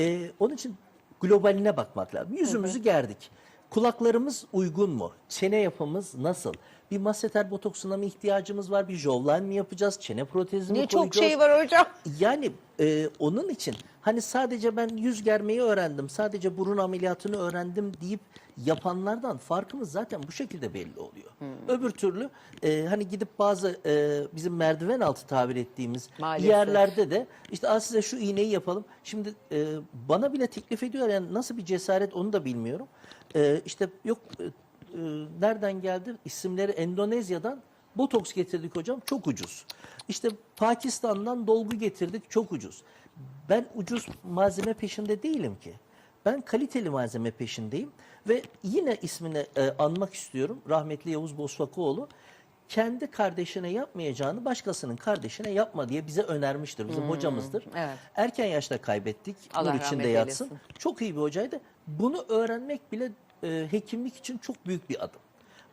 Ee, onun için globaline bakmak lazım. Yüzümüzü gerdik. Kulaklarımız uygun mu? Çene yapımız nasıl? Bir masseter botoksuna mı ihtiyacımız var? Bir jawline mi yapacağız? Çene protezi mi Ne çok koyacağız? şey var hocam. Yani e, onun için hani sadece ben yüz germeyi öğrendim, sadece burun ameliyatını öğrendim deyip yapanlardan farkımız zaten bu şekilde belli oluyor. Öbür türlü e, hani gidip bazı e, bizim merdiven altı tabir ettiğimiz Maalesef. yerlerde de işte "Aa, size şu iğneyi yapalım. Şimdi e, bana bile teklif ediyor yani nasıl bir cesaret onu da bilmiyorum. E, işte yok e, nereden geldi? İsimleri Endonezya'dan botoks getirdik hocam çok ucuz. İşte Pakistan'dan dolgu getirdik çok ucuz. Ben ucuz malzeme peşinde değilim ki. Ben kaliteli malzeme peşindeyim ve yine ismini e, anmak istiyorum. Rahmetli Yavuz Bosfakoğlu kendi kardeşine yapmayacağını başkasının kardeşine yapma diye bize önermiştir. Bizim hocamızdır. evet. Erken yaşta kaybettik. Allah Nur içinde yatsın. eylesin. Çok iyi bir hocaydı. Bunu öğrenmek bile e, hekimlik için çok büyük bir adım.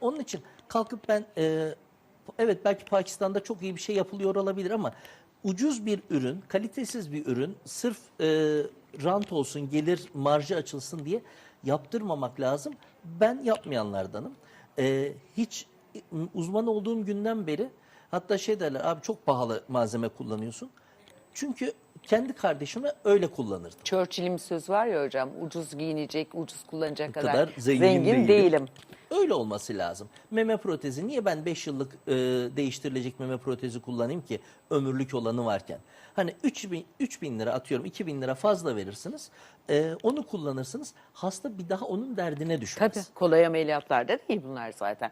Onun için kalkıp ben e, evet belki Pakistan'da çok iyi bir şey yapılıyor olabilir ama ucuz bir ürün, kalitesiz bir ürün sırf e, rant olsun, gelir marjı açılsın diye yaptırmamak lazım. Ben yapmayanlardanım. E, hiç uzman olduğum günden beri hatta şey derler abi çok pahalı malzeme kullanıyorsun. Çünkü kendi kardeşime öyle kullanırdım. Churchill'in bir söz var ya hocam. Ucuz giyinecek, ucuz kullanacak kadar, kadar zengin zengin, değilim. değilim. Öyle olması lazım. Meme protezi niye ben 5 yıllık e, değiştirilecek meme protezi kullanayım ki ömürlük olanı varken? Hani 3000 3000 lira atıyorum 2000 lira fazla verirsiniz. E, onu kullanırsınız. Hasta bir daha onun derdine düşmez. Tabii kolay ameliyatlarda değil bunlar zaten.